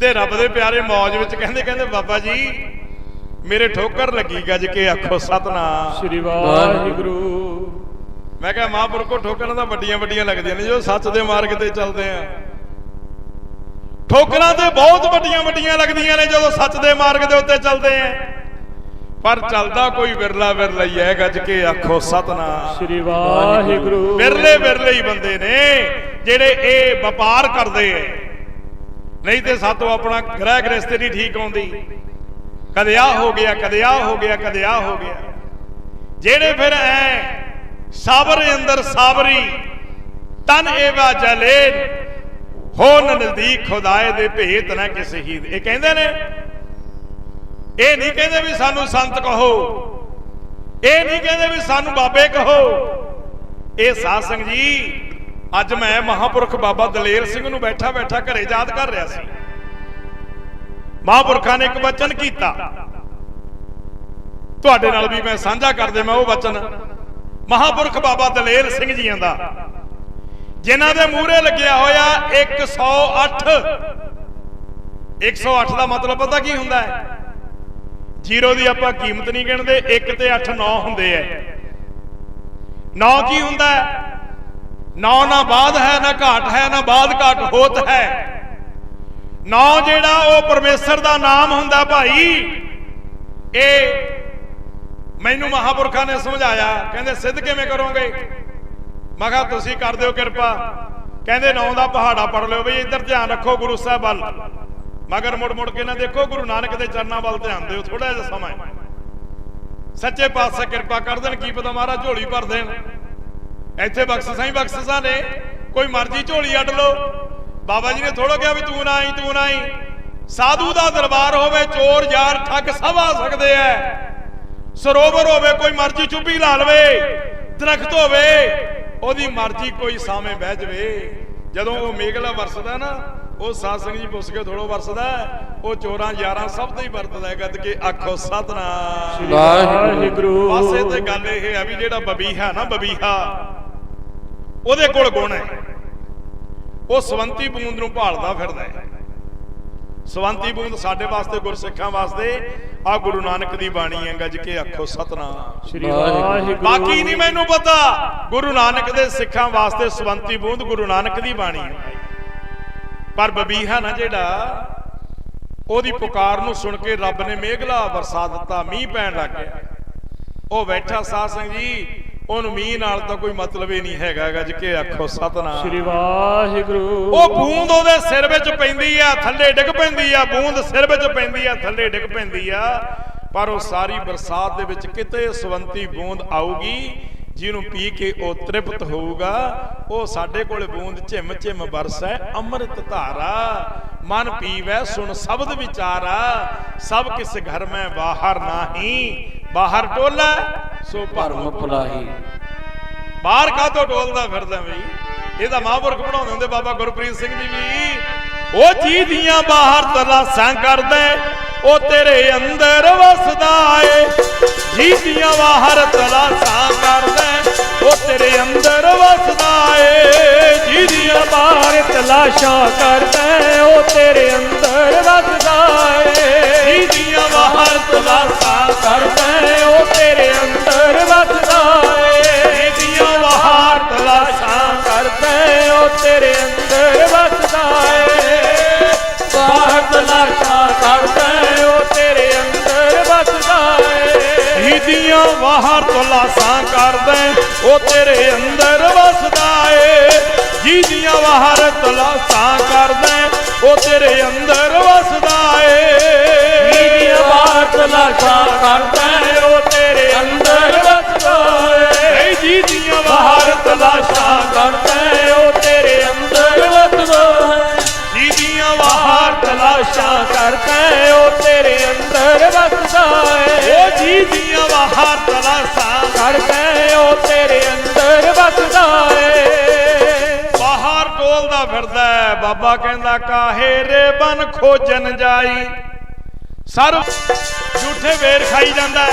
ਤੇ ਰੱਬ ਦੇ ਪਿਆਰੇ ਮੌਜ ਵਿੱਚ ਕਹਿੰਦੇ ਕਹਿੰਦੇ ਬਾਬਾ ਜੀ ਮੇਰੇ ਠੋਕਰ ਲੱਗੀ ਗੱਜ ਕੇ ਆਖੋ ਸਤਨਾਮ। ਸ੍ਰੀ ਵਾਹਿਗੁਰੂ। ਮੈਂ ਕਿਹਾ ਮਹਾਂਪੁਰਖੋ ਠੋਕਰਾਂ ਤਾਂ ਵੱਡੀਆਂ ਵੱਡੀਆਂ ਲੱਗਦੀਆਂ ਨੇ ਜੋ ਸੱਚ ਦੇ ਮਾਰਗ ਤੇ ਚੱਲਦੇ ਆ। ਠੋਕਰਾਂ ਤੇ ਬਹੁਤ ਵੱਡੀਆਂ ਵੱਡੀਆਂ ਲੱਗਦੀਆਂ ਨੇ ਜਦੋਂ ਸੱਚ ਦੇ ਮਾਰਗ ਦੇ ਉੱਤੇ ਚੱਲਦੇ ਆ। ਪਰ ਚੱਲਦਾ ਕੋਈ ਵਿਰਲਾ ਵਿਰਲਾ ਹੀ ਹੈ ਗੱਜ ਕੇ ਆਖੋ ਸਤਨਾਮ। ਸ੍ਰੀ ਵਾਹਿਗੁਰੂ। ਵਿਰਲੇ ਵਿਰਲੇ ਹੀ ਬੰਦੇ ਨੇ ਜਿਹੜੇ ਇਹ ਵਪਾਰ ਕਰਦੇ ਐ ਨਹੀਂ ਤੇ ਸਾਤੋਂ ਆਪਣਾ ਗ੍ਰਹਿ ਗ੍ਰਸਤੀ ਨਹੀਂ ਠੀਕ ਆਉਂਦੀ। ਕਦੇ ਆ ਹੋ ਗਿਆ, ਕਦੇ ਆ ਹੋ ਗਿਆ, ਕਦੇ ਆ ਹੋ ਗਿਆ। ਜਿਹੜੇ ਫਿਰ ਐ ਸਾਬਰ ਅੰਦਰ ਸਾਬਰੀ ਤਨ ਏਵਾ ਜਲੇਨ ਹੋ ਨਜ਼ਦੀਕ ਖੁਦਾਏ ਦੇ ਭੇਤ ਨਾ ਕਿਸੇ ਹੀ ਇਹ ਕਹਿੰਦੇ ਨੇ, ਇਹ ਨਹੀਂ ਕਹਿੰਦੇ ਵੀ ਸਾਨੂੰ ਸੰਤ ਕਹੋ, ਇਹ ਨਹੀਂ ਕਹਿੰਦੇ ਵੀ ਸਾਨੂੰ ਬਾਬੇ ਕਹੋ। ਇਹ ਸਾਧ ਸੰਗ ਜੀ ਅੱਜ ਮੈਂ ਮਹਾਪੁਰਖ ਬਾਬਾ ਦਲੇਰ ਸਿੰਘ ਨੂੰ ਬੈਠਾ ਬੈਠਾ ਘਰੇ ਯਾਦ ਕਰ ਰਿਹਾ ਸੀ। ਮਹਾਪੁਰਖਾਂ ਨੇ ਇੱਕ ਵਚਨ ਕੀਤਾ। ਤੁਹਾਡੇ ਨਾਲ ਵੀ ਮੈਂ ਸਾਂਝਾ ਕਰਦੇ ਮੈਂ ਉਹ ਵਚਨ। ਮਹਾਪੁਰਖ ਬਾਬਾ ਦਲੇਰ ਸਿੰਘ ਜੀਆਂ ਦਾ। ਜਿਨ੍ਹਾਂ ਦੇ ਮੂਹਰੇ ਲੱਗਿਆ ਹੋਇਆ 108 108 ਦਾ ਮਤਲਬ ਪਤਾ ਕੀ ਹੁੰਦਾ ਹੈ? ਜ਼ੀਰੋ ਦੀ ਆਪਾਂ ਕੀਮਤ ਨਹੀਂ ਗਿਣਦੇ 1 ਤੇ 8 9 ਹੁੰਦੇ ਐ 9 ਕੀ ਹੁੰਦਾ ਹੈ? 9 ਨਾ ਬਾਦ ਹੈ ਨਾ ਘਾਟ ਹੈ ਨਾ ਬਾਦ ਘਾਟ ਹੋਤ ਹੈ। 9 ਜਿਹੜਾ ਉਹ ਪਰਮੇਸ਼ਰ ਦਾ ਨਾਮ ਹੁੰਦਾ ਭਾਈ ਇਹ ਮੈਨੂੰ ਮਹਾਪੁਰਖਾਂ ਨੇ ਸਮਝਾਇਆ। ਕਹਿੰਦੇ ਸਿੱਧ ਕਿਵੇਂ ਕਰੋਗੇ? ਮੈਂ ਕਿਹਾ ਤੁਸੀਂ ਕਰ ਦਿਓ ਕਿਰਪਾ। ਕਹਿੰਦੇ ਨੌ ਦਾ ਪਹਾੜਾ ਪੜ ਲਿਓ ਬਈ ਇੱਧਰ ਧਿਆਨ ਰੱਖੋ ਗੁਰੂ ਸਾਹਿਬ ਵੱਲ। ਮਗਰ ਮੁੜ ਮੁੜ ਕੇ ਨਾ ਦੇਖੋ ਗੁਰੂ ਨਾਨਕ ਦੇ ਚਰਨਾਂ ਵੱਲ ਧਿਆਨ ਦਿਓ ਥੋੜਾ ਜਿਹਾ ਸਮਾਂ। ਸੱਚੇ ਪਾਤਸ਼ਾਹ ਕਿਰਪਾ ਕਰ ਦੇਣ ਕੀ ਪਤਾ ਮਹਾਰਾਜ ਝੋਲੀ ਭਰ ਦੇਣ। ਇੱਥੇ ਬਖਸ਼ਿਸ਼ਾਂ ਹੀ ਬਖਸ਼ਿਸ਼ਾਂ ਨੇ ਕੋਈ ਮਰਜ਼ੀ ਝੋਲੀ ਅੱਡ ਲੋ ਬਾਬਾ ਜੀ ਨੇ ਥੋੜਾ ਕਿਹਾ ਵੀ ਤੂੰ ਨਾ ਆਈ ਤੂੰ ਨਾ ਆਈ। ਸਾਧੂ ਦਾ ਦਰਬਾਰ ਹੋਵੇ ਚੋਰ ਯਾਰ ਠੱਗ ਸਭ ਆ ਸਕਦੇ ਐ। ਸਰੋਵਰ ਹੋਵੇ ਕੋਈ ਮਰਜ਼ੀ ਚੁੱਭੀ ਲਾ ਲਵੇ। ਦਰਖਤ ਹੋਵੇ ਉਹਦੀ ਮਰਜ਼ੀ ਕੋਈ ਸਾਵੇਂ ਬਹਿ ਜਵੇ। ਜਦੋਂ ਉਹ ਮੇਘਲਾ ਵਰਸਦਾ ਨਾ ਉਹ ਸਾਧ ਸੰਗ ਜੀ ਪੁੱਛ ਕੇ ਥੋੜੋ ਵਰਸਦਾ ਉਹ ਚੋਰਾਂ ਯਾਰਾਂ ਸਭ ਤੇ ਹੀ ਵਰਤਦਾ ਹੈ ਗੱਦ ਕੇ ਆਖੋ ਸਤਨਾਮ। ਸ੍ਰੀ ਵਾਹਿਗੁਰੂ। ਪਾਸੇ ਤੇ ਗੱਲ ਇਹ ਹੈ ਵੀ ਜਿਹੜਾ ਬਬੀਹਾ ਨਾ ਬਬੀਹਾ ਉਹਦੇ ਕੋਲ ਗੁਣ ਹੈ। ਉਹ ਸਵੰਤੀ ਬੂੰਦ ਨੂੰ ਭਾਲਦਾ ਫਿਰਦਾ ਹੈ। ਸਵੰਤੀ ਬੂੰਦ ਸਾਡੇ ਵਾਸਤੇ ਗੁਰਸਿੱਖਾਂ ਵਾਸਤੇ ਆ ਗੁਰੂ ਨਾਨਕ ਦੀ ਬਾਣੀ ਹੈ ਗੱਜ ਕੇ ਆਖੋ ਸਤਨਾਮ। ਸ੍ਰੀ ਵਾਹਿਗੁਰੂ। ਬਾਕੀ ਨਹੀਂ ਮੈਨੂੰ ਪਤਾ ਗੁਰੂ ਨਾਨਕ ਦੇ ਸਿੱਖਾਂ ਵਾਸਤੇ ਸਵੰਤੀ ਬੂੰਦ ਗੁਰੂ ਨਾਨਕ ਦੀ ਬਾਣੀ ਹੈ। ਪਰ ਬਬੀਹਾ ਨਾ ਜਿਹੜਾ ਉਹਦੀ ਪੁਕਾਰ ਨੂੰ ਸੁਣ ਕੇ ਰੱਬ ਨੇ ਮੇਘਲਾ ਵਰਸਾ ਦਿੱਤਾ ਮੀਂਹ ਪੈਣ ਲੱਗ ਗਿਆ। ਉਹ ਬੈਠਾ ਸਾਧ ਸੰਗ ਜੀ ਉਹਨੂੰ ਮੀਂਹ ਨਾਲ ਤਾਂ ਕੋਈ ਮਤਲਬ ਹੀ ਨਹੀਂ ਹੈਗਾ ਗੱਜ ਕੇ ਆਖੋ ਸਤਨਾਮ। ਸ੍ਰੀ ਵਾਹਿਗੁਰੂ। ਉਹ ਬੂੰਦ ਉਹਦੇ ਸਿਰ ਵਿੱਚ ਪੈਂਦੀ ਆ ਥੱਲੇ ਡਿੱਗ ਪੈਂਦੀ ਆ ਬੂੰਦ ਸਿਰ ਵਿੱਚ ਪੈਂਦੀ ਆ ਥੱਲੇ ਡਿੱਗ ਪੈਂਦੀ ਆ। ਪਰ ਉਹ ਸਾਰੀ ਬਰਸਾਤ ਦੇ ਵਿੱਚ ਕਿਤੇ ਸਵੰਤੀ ਬੂੰਦ ਆਊਗੀ ਜਿਹਨੂੰ ਪੀ ਕੇ ਉਹ ਤ੍ਰਿਪਤ ਹੋਊਗਾ। ਉਹ ਸਾਡੇ ਕੋਲ ਬੂੰਦ ਝਿਮ ਝਿਮ ਵਰਸੈ ਅੰਮ੍ਰਿਤ ਧਾਰਾ। ਮਨ ਪੀਵੈ ਸੁਣ ਸ਼ਬਦ ਵਿਚਾਰਾ। ਸਭ ਕਿਸ ਘਰ ਮੈਂ ਬਾਹਰ ਨਾਹੀ ਬਾਹਰ ਟੋਲਾ। ਸੋ ਭਰਮ ਭੁਲਾਹੀ। ਬਾਹਰ ਕਾਹਤੋਂ ਡੋਲਦਾ ਫਿਰਦਾ ਬਈ? ਇਹਦਾ ਤਾਂ ਮਹਾਂਪੁਰਖ ਪੜਾਉਂਦੇ ਹੁੰਦੇ ਬਾਬਾ ਗੁਰਪ੍ਰੀਤ ਸਿੰਘ ਜੀ ਵੀ। ਉਹ ਜੀ ਦੀਆਂ ਬਾਹਰ ਤਲਾਸ਼ਾਂ ਕਰਦਾ, ਉਹ ਤੇਰੇ ਅੰਦਰ ਵਸਦਾ ਏ। ਜੀ ਦੀਆਂ ਬਾਹਰ ਤਲਾਸ਼ਾਂ ਕਰਦਾ, ਉਹ ਤੇਰੇ ਅੰਦਰ ਵਸਦਾ ਏ। ਜੀ ਦੀਆਂ ਬਾਹਰ ਤਲਾਸ਼ਾਂ ਤਲਾਸ਼ਾਂ ਕਰਦੇ ਉਹ ਤੇਰੇ ਅੰਦਰ ਵਸਦਾ ਏ। ਜੀ ਦੀਆਂ ਬਾਹਰ ਤਲਾਸ਼ਾਂ ਕਰਦੇ ਉਹ ਤੇਰੇ ਅੰਦਰ ਵਸਦਾ ਏ। ਨੀਆਂ ਬਾਹਰ ਤਲਾਸ਼ਾਂ ਕਰਦਾ ਉਹ ਤੇਰੇ ਅੰਦਰ ਵਸਦਾ ਏ। ਏ ਜੀ ਦੀਆਂ ਬਾਹਰ ਬਾਹਰ ਤਲਾਸ਼ਾਂ ਕਰਦਾ ਉਹ ਤੇਰੇ ਅੰਦਰ ਵਸਦਾ ਹੈ ਜੀ ਦੀਆਂ ਬਾਹਰ ਤਲਾਸ਼ਾਂ ਕਰਦਾ ਉਹ ਤੇਰੇ ਅੰਦਰ ਵਸਦਾ ਉਹ ਜੀ ਦੀਆਂ ਬਾਹਰ ਤਲਾਸ਼ਾਂ ਕਰਦਾ ਉਹ ਤੇਰੇ ਅੰਦਰ ਵਸਦਾ ਏ। ਬਾਹਰ ਟੋਲਦਾ ਫਿਰਦਾ ਬਾਬਾ ਕਹਿੰਦਾ, ਕਾਹੇ ਰੇ ਬਨ ਖੋਜਨ ਜਾਈ? ਸਰ ਝੂਠੇ ਵੇਰ ਖਾਈ ਜਾਂਦਾ